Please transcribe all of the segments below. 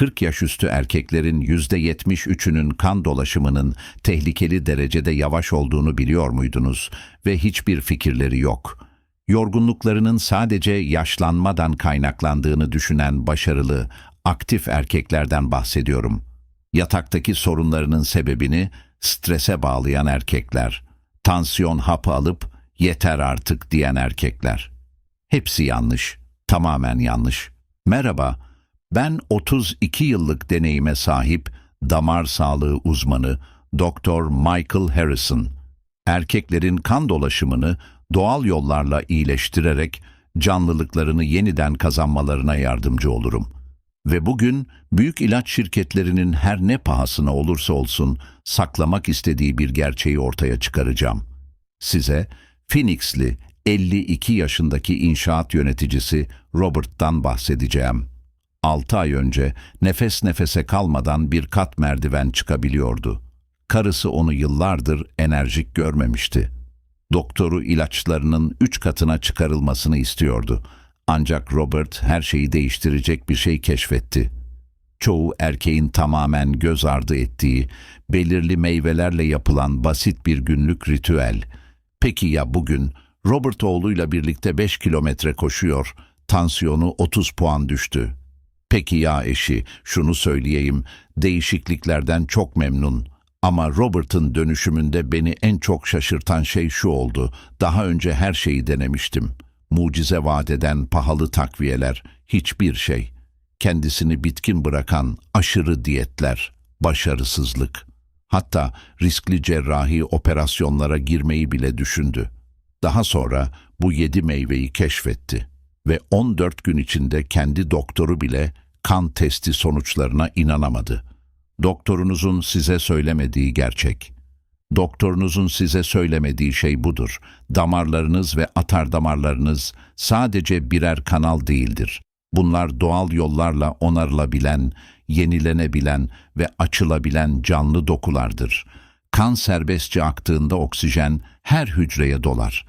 40 yaş üstü erkeklerin %73'ünün kan dolaşımının tehlikeli derecede yavaş olduğunu biliyor muydunuz ve hiçbir fikirleri yok. Yorgunluklarının sadece yaşlanmadan kaynaklandığını düşünen başarılı, aktif erkeklerden bahsediyorum. Yataktaki sorunlarının sebebini strese bağlayan erkekler, tansiyon hapı alıp yeter artık diyen erkekler. Hepsi yanlış, tamamen yanlış. Merhaba, ben 32 yıllık deneyime sahip damar sağlığı uzmanı Dr. Michael Harrison. Erkeklerin kan dolaşımını doğal yollarla iyileştirerek canlılıklarını yeniden kazanmalarına yardımcı olurum. Ve bugün büyük ilaç şirketlerinin her ne pahasına olursa olsun saklamak istediği bir gerçeği ortaya çıkaracağım. Size Phoenixli 52 yaşındaki inşaat yöneticisi Robert'tan bahsedeceğim. 6 ay önce nefes nefese kalmadan bir kat merdiven çıkabiliyordu. Karısı onu yıllardır enerjik görmemişti. Doktoru ilaçlarının üç katına çıkarılmasını istiyordu. Ancak Robert her şeyi değiştirecek bir şey keşfetti. Çoğu erkeğin tamamen göz ardı ettiği, belirli meyvelerle yapılan basit bir günlük ritüel. Peki ya bugün Robert oğluyla birlikte 5 kilometre koşuyor, tansiyonu 30 puan düştü. Peki ya eşi, şunu söyleyeyim, değişikliklerden çok memnun. Ama Robert'ın dönüşümünde beni en çok şaşırtan şey şu oldu. Daha önce her şeyi denemiştim. Mucize vaat eden pahalı takviyeler, hiçbir şey. Kendisini bitkin bırakan aşırı diyetler, başarısızlık. Hatta riskli cerrahi operasyonlara girmeyi bile düşündü. Daha sonra bu yedi meyveyi keşfetti ve 14 gün içinde kendi doktoru bile kan testi sonuçlarına inanamadı. Doktorunuzun size söylemediği gerçek. Doktorunuzun size söylemediği şey budur. Damarlarınız ve atar damarlarınız sadece birer kanal değildir. Bunlar doğal yollarla onarılabilen, yenilenebilen ve açılabilen canlı dokulardır. Kan serbestçe aktığında oksijen her hücreye dolar.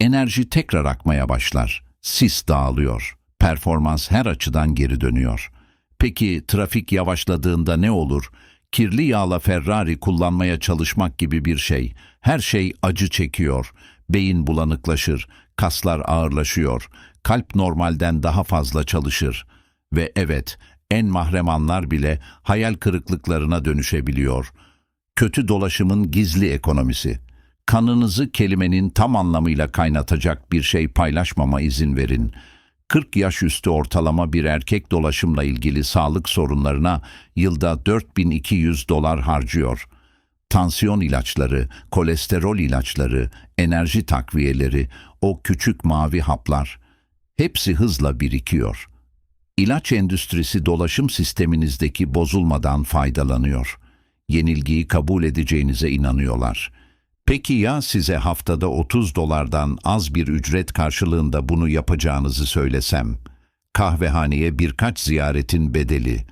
Enerji tekrar akmaya başlar. Sis dağılıyor. Performans her açıdan geri dönüyor. Peki trafik yavaşladığında ne olur? Kirli yağla Ferrari kullanmaya çalışmak gibi bir şey. Her şey acı çekiyor. Beyin bulanıklaşır, kaslar ağırlaşıyor, kalp normalden daha fazla çalışır. Ve evet, en mahrem anlar bile hayal kırıklıklarına dönüşebiliyor. Kötü dolaşımın gizli ekonomisi. Kanınızı kelimenin tam anlamıyla kaynatacak bir şey paylaşmama izin verin. 40 yaş üstü ortalama bir erkek dolaşımla ilgili sağlık sorunlarına yılda 4200 dolar harcıyor. Tansiyon ilaçları, kolesterol ilaçları, enerji takviyeleri, o küçük mavi haplar hepsi hızla birikiyor. İlaç endüstrisi dolaşım sisteminizdeki bozulmadan faydalanıyor. Yenilgiyi kabul edeceğinize inanıyorlar. Peki ya size haftada 30 dolardan az bir ücret karşılığında bunu yapacağınızı söylesem? Kahvehaneye birkaç ziyaretin bedeli,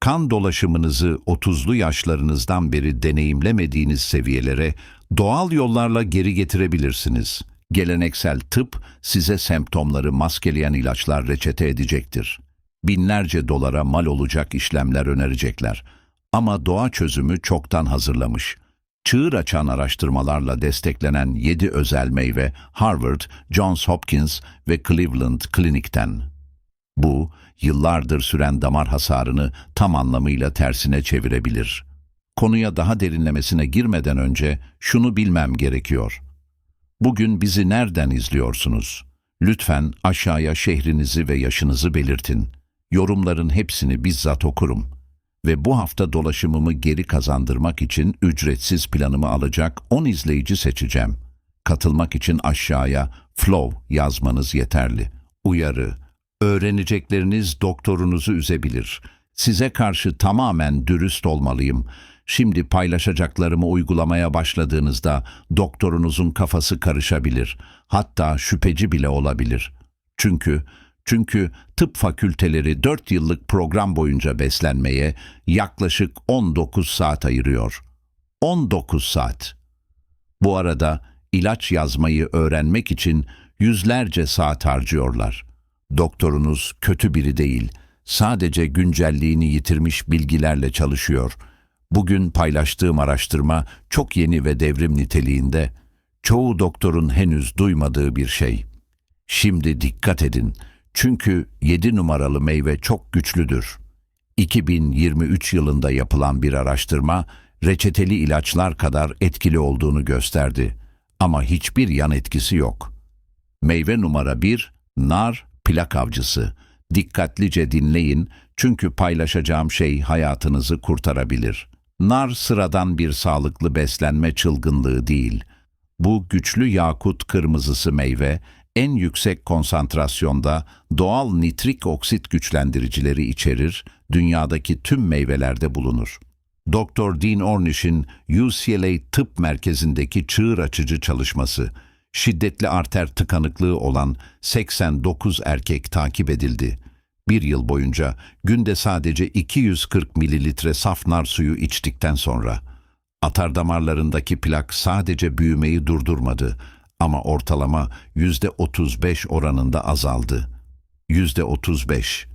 kan dolaşımınızı 30'lu yaşlarınızdan beri deneyimlemediğiniz seviyelere doğal yollarla geri getirebilirsiniz. Geleneksel tıp size semptomları maskeleyen ilaçlar reçete edecektir. Binlerce dolara mal olacak işlemler önerecekler. Ama doğa çözümü çoktan hazırlamış. Çığır açan araştırmalarla desteklenen 7 özel meyve Harvard, Johns Hopkins ve Cleveland Clinic'ten. Bu, yıllardır süren damar hasarını tam anlamıyla tersine çevirebilir. Konuya daha derinlemesine girmeden önce şunu bilmem gerekiyor. Bugün bizi nereden izliyorsunuz? Lütfen aşağıya şehrinizi ve yaşınızı belirtin. Yorumların hepsini bizzat okurum. Ve bu hafta dolaşımımı geri kazandırmak için ücretsiz planımı alacak 10 izleyici seçeceğim. Katılmak için aşağıya flow yazmanız yeterli. Uyarı, öğrenecekleriniz doktorunuzu üzebilir. Size karşı tamamen dürüst olmalıyım. Şimdi paylaşacaklarımı uygulamaya başladığınızda doktorunuzun kafası karışabilir. Hatta şüpheci bile olabilir. Çünkü çünkü tıp fakülteleri 4 yıllık program boyunca beslenmeye yaklaşık 19 saat ayırıyor. 19 saat. Bu arada ilaç yazmayı öğrenmek için yüzlerce saat harcıyorlar. Doktorunuz kötü biri değil, Sadece güncelliğini yitirmiş bilgilerle çalışıyor. Bugün paylaştığım araştırma çok yeni ve devrim niteliğinde. Çoğu doktorun henüz duymadığı bir şey. Şimdi dikkat edin. Çünkü 7 numaralı meyve çok güçlüdür. 2023 yılında yapılan bir araştırma reçeteli ilaçlar kadar etkili olduğunu gösterdi. Ama hiçbir yan etkisi yok. Meyve numara 1, nar plak avcısı. Dikkatlice dinleyin çünkü paylaşacağım şey hayatınızı kurtarabilir. Nar sıradan bir sağlıklı beslenme çılgınlığı değil. Bu güçlü yakut kırmızısı meyve en yüksek konsantrasyonda doğal nitrik oksit güçlendiricileri içerir, dünyadaki tüm meyvelerde bulunur. Dr. Dean Ornish'in UCLA Tıp Merkezi'ndeki çığır açıcı çalışması, şiddetli arter tıkanıklığı olan 89 erkek takip edildi. Bir yıl boyunca günde sadece 240 mililitre saf nar suyu içtikten sonra. Atar damarlarındaki plak sadece büyümeyi durdurmadı ama ortalama %35 oranında azaldı. %35.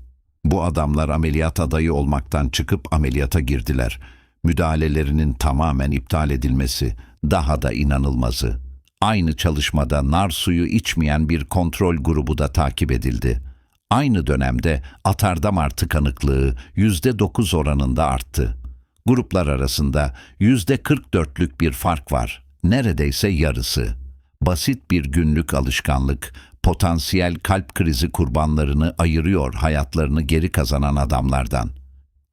Bu adamlar ameliyat adayı olmaktan çıkıp ameliyata girdiler. Müdahalelerinin tamamen iptal edilmesi daha da inanılmazı. Aynı çalışmada nar suyu içmeyen bir kontrol grubu da takip edildi. Aynı dönemde atardamar tıkanıklığı %9 oranında arttı. Gruplar arasında %44'lük bir fark var. Neredeyse yarısı. Basit bir günlük alışkanlık, potansiyel kalp krizi kurbanlarını ayırıyor hayatlarını geri kazanan adamlardan.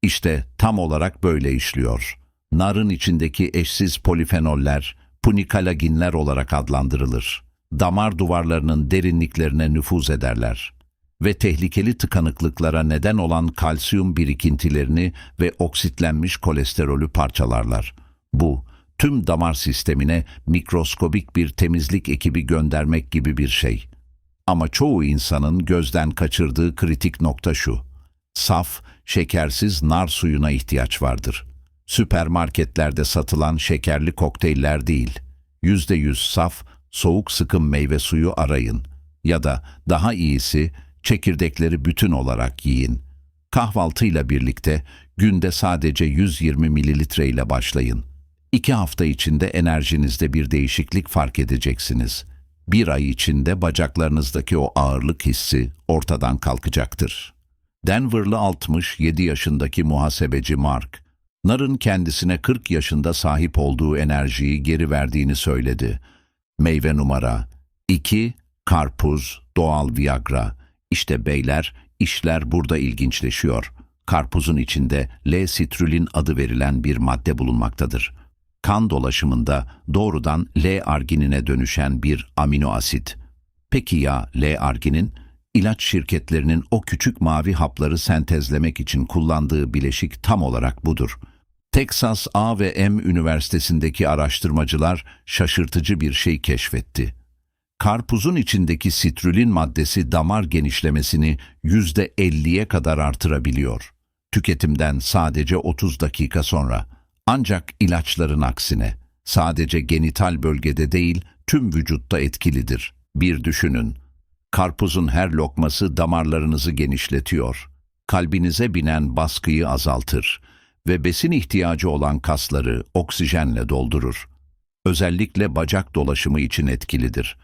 İşte tam olarak böyle işliyor. Narın içindeki eşsiz polifenoller, punikalaginler olarak adlandırılır. Damar duvarlarının derinliklerine nüfuz ederler ve tehlikeli tıkanıklıklara neden olan kalsiyum birikintilerini ve oksitlenmiş kolesterolü parçalarlar. Bu, tüm damar sistemine mikroskobik bir temizlik ekibi göndermek gibi bir şey. Ama çoğu insanın gözden kaçırdığı kritik nokta şu. Saf, şekersiz nar suyuna ihtiyaç vardır. Süpermarketlerde satılan şekerli kokteyller değil. Yüzde yüz saf, soğuk sıkım meyve suyu arayın. Ya da daha iyisi çekirdekleri bütün olarak yiyin. Kahvaltıyla birlikte günde sadece 120 mililitre ile başlayın. İki hafta içinde enerjinizde bir değişiklik fark edeceksiniz. Bir ay içinde bacaklarınızdaki o ağırlık hissi ortadan kalkacaktır. Denver'lı 67 yaşındaki muhasebeci Mark, Nar'ın kendisine 40 yaşında sahip olduğu enerjiyi geri verdiğini söyledi. Meyve numara 2. Karpuz, doğal Viagra. İşte beyler, işler burada ilginçleşiyor. Karpuzun içinde L-sitrulin adı verilen bir madde bulunmaktadır. Kan dolaşımında doğrudan L-arginine dönüşen bir amino asit. Peki ya L-arginin? İlaç şirketlerinin o küçük mavi hapları sentezlemek için kullandığı bileşik tam olarak budur. Texas A ve M Üniversitesi'ndeki araştırmacılar şaşırtıcı bir şey keşfetti. Karpuzun içindeki sitrulin maddesi damar genişlemesini %50'ye kadar artırabiliyor. Tüketimden sadece 30 dakika sonra. Ancak ilaçların aksine sadece genital bölgede değil tüm vücutta etkilidir. Bir düşünün. Karpuzun her lokması damarlarınızı genişletiyor. Kalbinize binen baskıyı azaltır ve besin ihtiyacı olan kasları oksijenle doldurur. Özellikle bacak dolaşımı için etkilidir.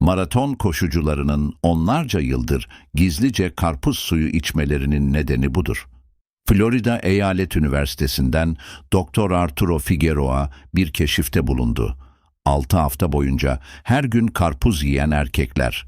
Maraton koşucularının onlarca yıldır gizlice karpuz suyu içmelerinin nedeni budur. Florida Eyalet Üniversitesi'nden Dr. Arturo Figueroa bir keşifte bulundu. 6 hafta boyunca her gün karpuz yiyen erkekler,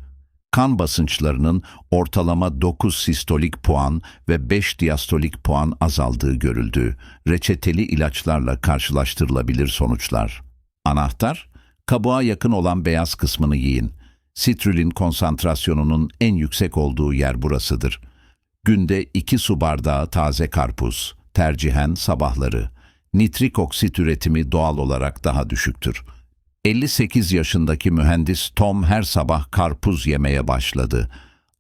kan basınçlarının ortalama 9 sistolik puan ve 5 diastolik puan azaldığı görüldü. Reçeteli ilaçlarla karşılaştırılabilir sonuçlar. Anahtar, kabuğa yakın olan beyaz kısmını yiyin. Sitrulin konsantrasyonunun en yüksek olduğu yer burasıdır. Günde 2 su bardağı taze karpuz, tercihen sabahları. Nitrik oksit üretimi doğal olarak daha düşüktür. 58 yaşındaki mühendis Tom her sabah karpuz yemeye başladı.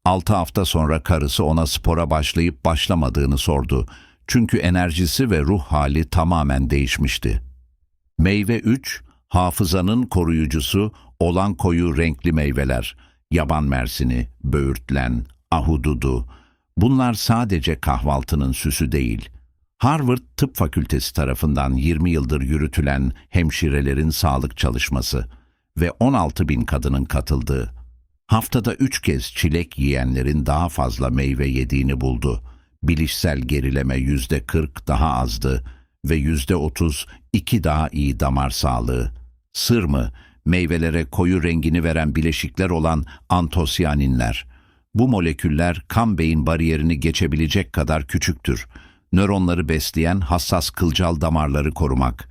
6 hafta sonra karısı ona spora başlayıp başlamadığını sordu. Çünkü enerjisi ve ruh hali tamamen değişmişti. Meyve 3, hafızanın koruyucusu olan koyu renkli meyveler, yaban mersini, böğürtlen, ahududu. Bunlar sadece kahvaltının süsü değil. Harvard Tıp Fakültesi tarafından 20 yıldır yürütülen hemşirelerin sağlık çalışması ve 16 bin kadının katıldığı, haftada 3 kez çilek yiyenlerin daha fazla meyve yediğini buldu. Bilişsel gerileme %40 daha azdı ve %30 iki daha iyi damar sağlığı. Sır mı? Meyvelere koyu rengini veren bileşikler olan antosiyaninler. Bu moleküller kan beyin bariyerini geçebilecek kadar küçüktür. Nöronları besleyen hassas kılcal damarları korumak.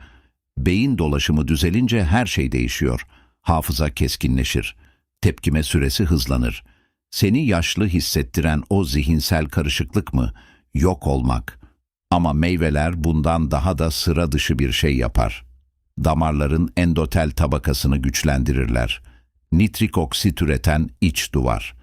Beyin dolaşımı düzelince her şey değişiyor. Hafıza keskinleşir. Tepkime süresi hızlanır. Seni yaşlı hissettiren o zihinsel karışıklık mı? Yok olmak. Ama meyveler bundan daha da sıra dışı bir şey yapar. Damarların endotel tabakasını güçlendirirler. Nitrik oksit üreten iç duvar.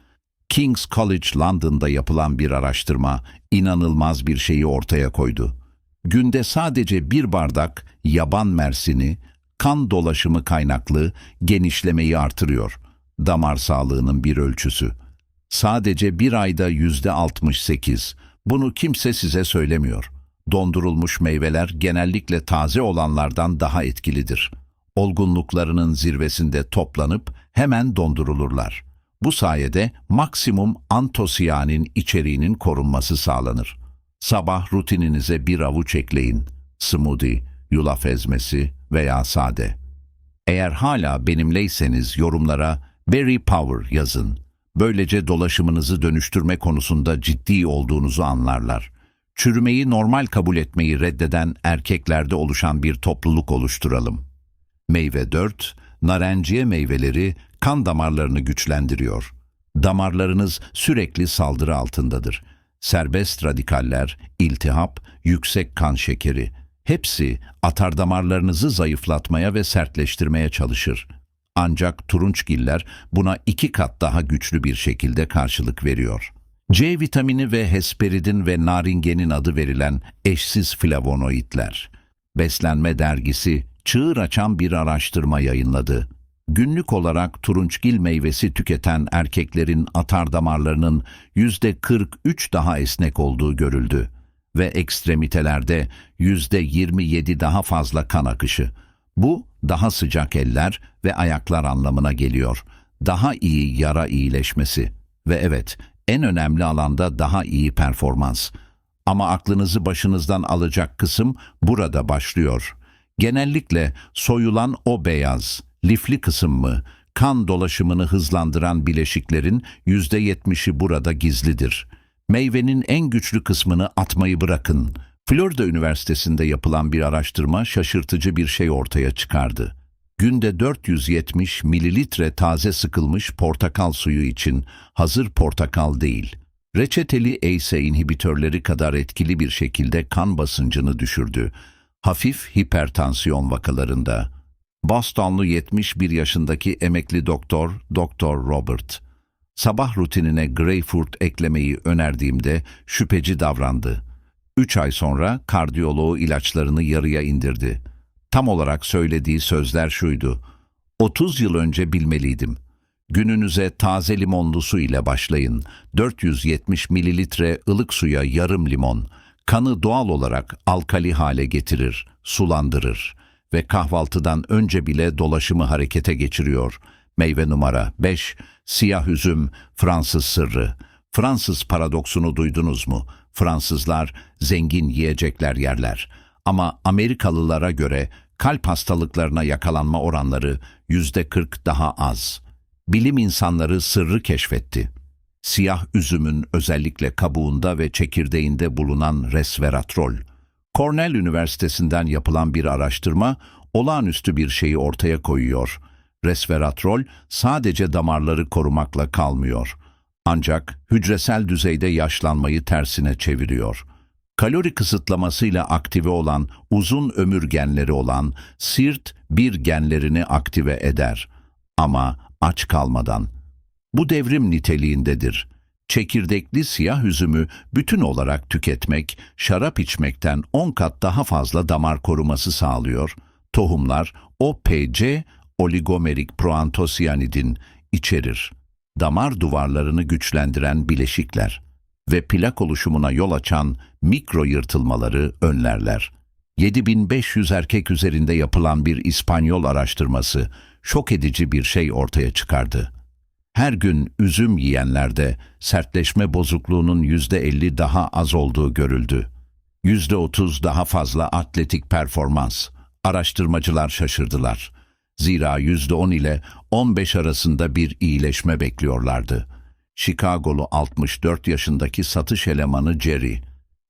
King's College London'da yapılan bir araştırma inanılmaz bir şeyi ortaya koydu. Günde sadece bir bardak yaban mersini, kan dolaşımı kaynaklı genişlemeyi artırıyor. Damar sağlığının bir ölçüsü. Sadece bir ayda yüzde 68. Bunu kimse size söylemiyor. Dondurulmuş meyveler genellikle taze olanlardan daha etkilidir. Olgunluklarının zirvesinde toplanıp hemen dondurulurlar. Bu sayede maksimum antosiyanin içeriğinin korunması sağlanır. Sabah rutininize bir avuç ekleyin. Smoothie, yulaf ezmesi veya sade. Eğer hala benimleyseniz yorumlara Berry Power yazın. Böylece dolaşımınızı dönüştürme konusunda ciddi olduğunuzu anlarlar. Çürümeyi normal kabul etmeyi reddeden erkeklerde oluşan bir topluluk oluşturalım. Meyve 4, narenciye meyveleri kan damarlarını güçlendiriyor. Damarlarınız sürekli saldırı altındadır. Serbest radikaller, iltihap, yüksek kan şekeri hepsi atar damarlarınızı zayıflatmaya ve sertleştirmeye çalışır. Ancak turunçgiller buna iki kat daha güçlü bir şekilde karşılık veriyor. C vitamini ve hesperidin ve naringenin adı verilen eşsiz flavonoidler. Beslenme dergisi çığır açan bir araştırma yayınladı. Günlük olarak turunçgil meyvesi tüketen erkeklerin atar damarlarının yüzde 43 daha esnek olduğu görüldü ve ekstremitelerde yüzde 27 daha fazla kan akışı. Bu daha sıcak eller ve ayaklar anlamına geliyor. Daha iyi yara iyileşmesi ve evet en önemli alanda daha iyi performans. Ama aklınızı başınızdan alacak kısım burada başlıyor. Genellikle soyulan o beyaz, lifli kısım mı, kan dolaşımını hızlandıran bileşiklerin %70'i burada gizlidir. Meyvenin en güçlü kısmını atmayı bırakın. Florida Üniversitesi'nde yapılan bir araştırma şaşırtıcı bir şey ortaya çıkardı. Günde 470 mililitre taze sıkılmış portakal suyu için hazır portakal değil, reçeteli ACE inhibitörleri kadar etkili bir şekilde kan basıncını düşürdü. Hafif hipertansiyon vakalarında. Bostonlu 71 yaşındaki emekli doktor Dr. Robert, sabah rutinine greyfurt eklemeyi önerdiğimde şüpheci davrandı. 3 ay sonra kardiyoloğu ilaçlarını yarıya indirdi. Tam olarak söylediği sözler şuydu. 30 yıl önce bilmeliydim. Gününüze taze limonlu su ile başlayın. 470 mililitre ılık suya yarım limon. Kanı doğal olarak alkali hale getirir, sulandırır ve kahvaltıdan önce bile dolaşımı harekete geçiriyor. Meyve numara 5, siyah üzüm, Fransız sırrı. Fransız paradoksunu duydunuz mu? Fransızlar zengin yiyecekler yerler. Ama Amerikalılara göre kalp hastalıklarına yakalanma oranları yüzde 40 daha az. Bilim insanları sırrı keşfetti. Siyah üzümün özellikle kabuğunda ve çekirdeğinde bulunan resveratrol. Cornell Üniversitesi'nden yapılan bir araştırma olağanüstü bir şeyi ortaya koyuyor. Resveratrol sadece damarları korumakla kalmıyor. Ancak hücresel düzeyde yaşlanmayı tersine çeviriyor. Kalori kısıtlamasıyla aktive olan uzun ömür genleri olan SIRT bir genlerini aktive eder. Ama aç kalmadan. Bu devrim niteliğindedir. Çekirdekli siyah üzümü bütün olarak tüketmek, şarap içmekten 10 kat daha fazla damar koruması sağlıyor. Tohumlar OPC, oligomerik proantosiyanidin içerir. Damar duvarlarını güçlendiren bileşikler. ve plak oluşumuna yol açan mikro yırtılmaları önlerler. 7500 erkek üzerinde yapılan bir İspanyol araştırması şok edici bir şey ortaya çıkardı. Her gün üzüm yiyenlerde sertleşme bozukluğunun %50 daha az olduğu görüldü. %30 daha fazla atletik performans. Araştırmacılar şaşırdılar. Zira %10 ile 15 arasında bir iyileşme bekliyorlardı. Chicago'lu 64 yaşındaki satış elemanı Jerry,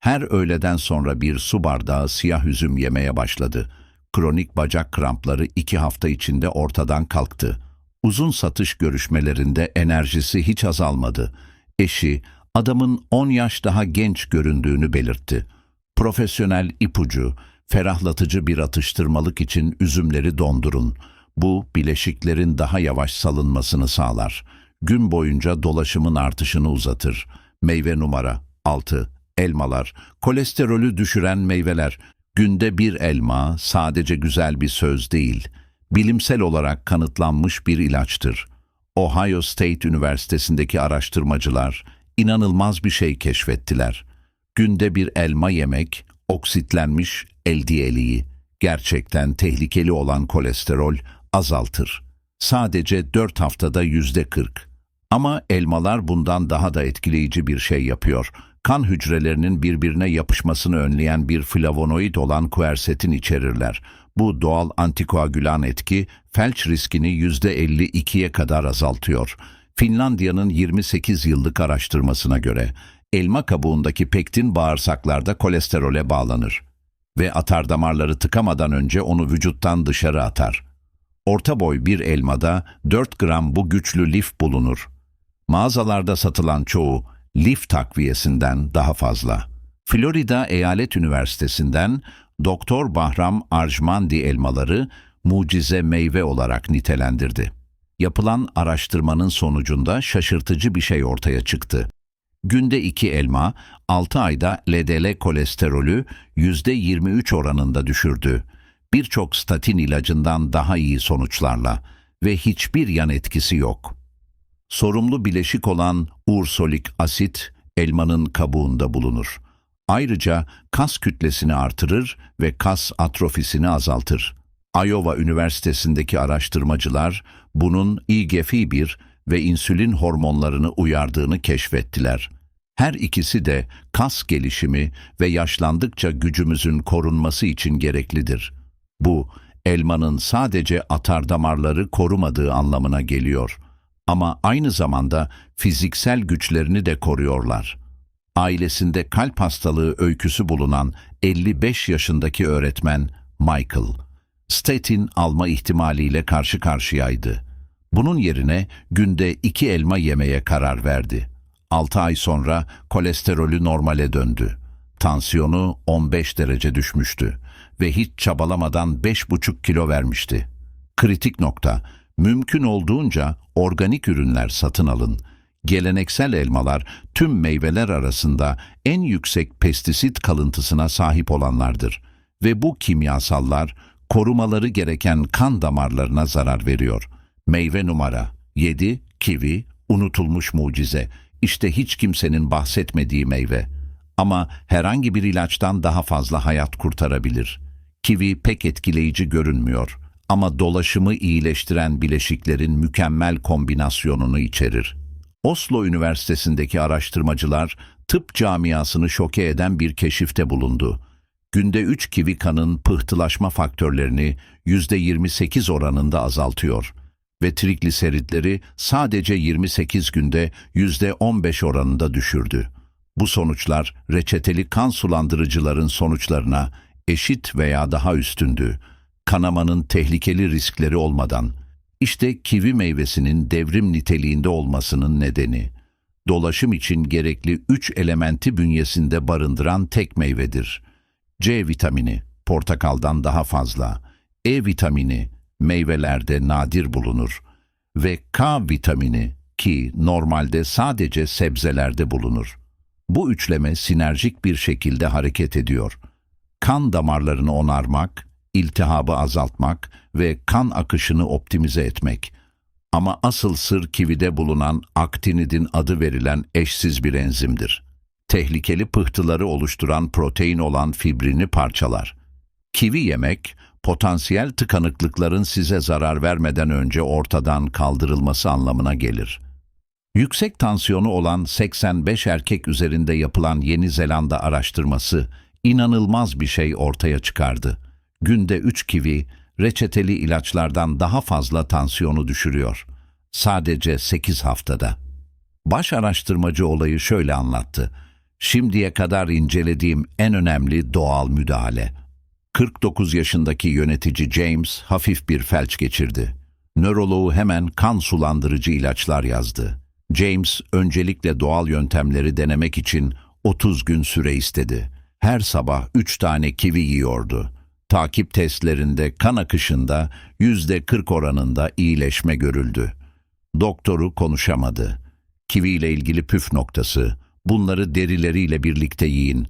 her öğleden sonra bir su bardağı siyah üzüm yemeye başladı. Kronik bacak krampları iki hafta içinde ortadan kalktı. Uzun satış görüşmelerinde enerjisi hiç azalmadı. Eşi, adamın 10 yaş daha genç göründüğünü belirtti. Profesyonel ipucu, ferahlatıcı bir atıştırmalık için üzümleri dondurun. Bu, bileşiklerin daha yavaş salınmasını sağlar. Gün boyunca dolaşımın artışını uzatır. Meyve numara 6. Elmalar, kolesterolü düşüren meyveler. Günde bir elma sadece güzel bir söz değil, bilimsel olarak kanıtlanmış bir ilaçtır. Ohio State Üniversitesi'ndeki araştırmacılar inanılmaz bir şey keşfettiler. Günde bir elma yemek, oksitlenmiş LDL'yi, gerçekten tehlikeli olan kolesterol azaltır. Sadece 4 haftada yüzde 40. Ama elmalar bundan daha da etkileyici bir şey yapıyor. Kan hücrelerinin birbirine yapışmasını önleyen bir flavonoid olan kuersetin içerirler. Bu doğal antikoagülan etki felç riskini %52'ye kadar azaltıyor. Finlandiya'nın 28 yıllık araştırmasına göre elma kabuğundaki pektin bağırsaklarda kolesterole bağlanır ve atar damarları tıkamadan önce onu vücuttan dışarı atar. Orta boy bir elmada 4 gram bu güçlü lif bulunur. Mağazalarda satılan çoğu lif takviyesinden daha fazla. Florida Eyalet Üniversitesi'nden Doktor Bahram Arjmandi elmaları mucize meyve olarak nitelendirdi. Yapılan araştırmanın sonucunda şaşırtıcı bir şey ortaya çıktı. Günde iki elma 6 ayda LDL kolesterolü %23 oranında düşürdü. Birçok statin ilacından daha iyi sonuçlarla ve hiçbir yan etkisi yok. Sorumlu bileşik olan ursolik asit elmanın kabuğunda bulunur. Ayrıca kas kütlesini artırır ve kas atrofisini azaltır. Iowa Üniversitesi'ndeki araştırmacılar bunun IGF-1 ve insülin hormonlarını uyardığını keşfettiler. Her ikisi de kas gelişimi ve yaşlandıkça gücümüzün korunması için gereklidir. Bu, elmanın sadece atar damarları korumadığı anlamına geliyor. Ama aynı zamanda fiziksel güçlerini de koruyorlar. Ailesinde kalp hastalığı öyküsü bulunan 55 yaşındaki öğretmen Michael, statin alma ihtimaliyle karşı karşıyaydı. Bunun yerine günde iki elma yemeye karar verdi. 6 ay sonra kolesterolü normale döndü. Tansiyonu 15 derece düşmüştü ve hiç çabalamadan 5,5 kilo vermişti. Kritik nokta, mümkün olduğunca organik ürünler satın alın. Geleneksel elmalar tüm meyveler arasında en yüksek pestisit kalıntısına sahip olanlardır ve bu kimyasallar korumaları gereken kan damarlarına zarar veriyor. Meyve numara 7, kivi, unutulmuş mucize. İşte hiç kimsenin bahsetmediği meyve. Ama herhangi bir ilaçtan daha fazla hayat kurtarabilir. Kivi pek etkileyici görünmüyor ama dolaşımı iyileştiren bileşiklerin mükemmel kombinasyonunu içerir. Oslo Üniversitesi'ndeki araştırmacılar tıp camiasını şoke eden bir keşifte bulundu. Günde 3 kivi kanın pıhtılaşma faktörlerini %28 oranında azaltıyor ve trigliseritleri sadece 28 günde %15 oranında düşürdü. Bu sonuçlar reçeteli kan sulandırıcıların sonuçlarına eşit veya daha üstündü. Kanamanın tehlikeli riskleri olmadan. İşte kivi meyvesinin devrim niteliğinde olmasının nedeni. Dolaşım için gerekli üç elementi bünyesinde barındıran tek meyvedir. C vitamini, portakaldan daha fazla. E vitamini, meyvelerde nadir bulunur. Ve K vitamini ki normalde sadece sebzelerde bulunur. Bu üçleme sinerjik bir şekilde hareket ediyor. Kan damarlarını onarmak, iltihabı azaltmak ve kan akışını optimize etmek. Ama asıl sır kivide bulunan aktinidin adı verilen eşsiz bir enzimdir. tehlikeli pıhtıları oluşturan protein olan fibrini parçalar. Kivi yemek, potansiyel tıkanıklıkların size zarar vermeden önce ortadan kaldırılması anlamına gelir. Yüksek tansiyonu olan 85 erkek üzerinde yapılan Yeni Zelanda araştırması inanılmaz bir şey ortaya çıkardı. Günde 3 kivi, reçeteli ilaçlardan daha fazla tansiyonu düşürüyor. Sadece 8 haftada. Baş araştırmacı olayı şöyle anlattı. Şimdiye kadar incelediğim en önemli doğal müdahale. 49 yaşındaki yönetici James hafif bir felç geçirdi. Nöroloğu hemen kan sulandırıcı ilaçlar yazdı. James öncelikle doğal yöntemleri denemek için 30 gün süre istedi. Her sabah 3 tane kivi yiyordu. Takip testlerinde kan akışında %40 oranında iyileşme görüldü. Doktoru konuşamadı. Kivi ile ilgili püf noktası, bunları derileriyle birlikte yiyin,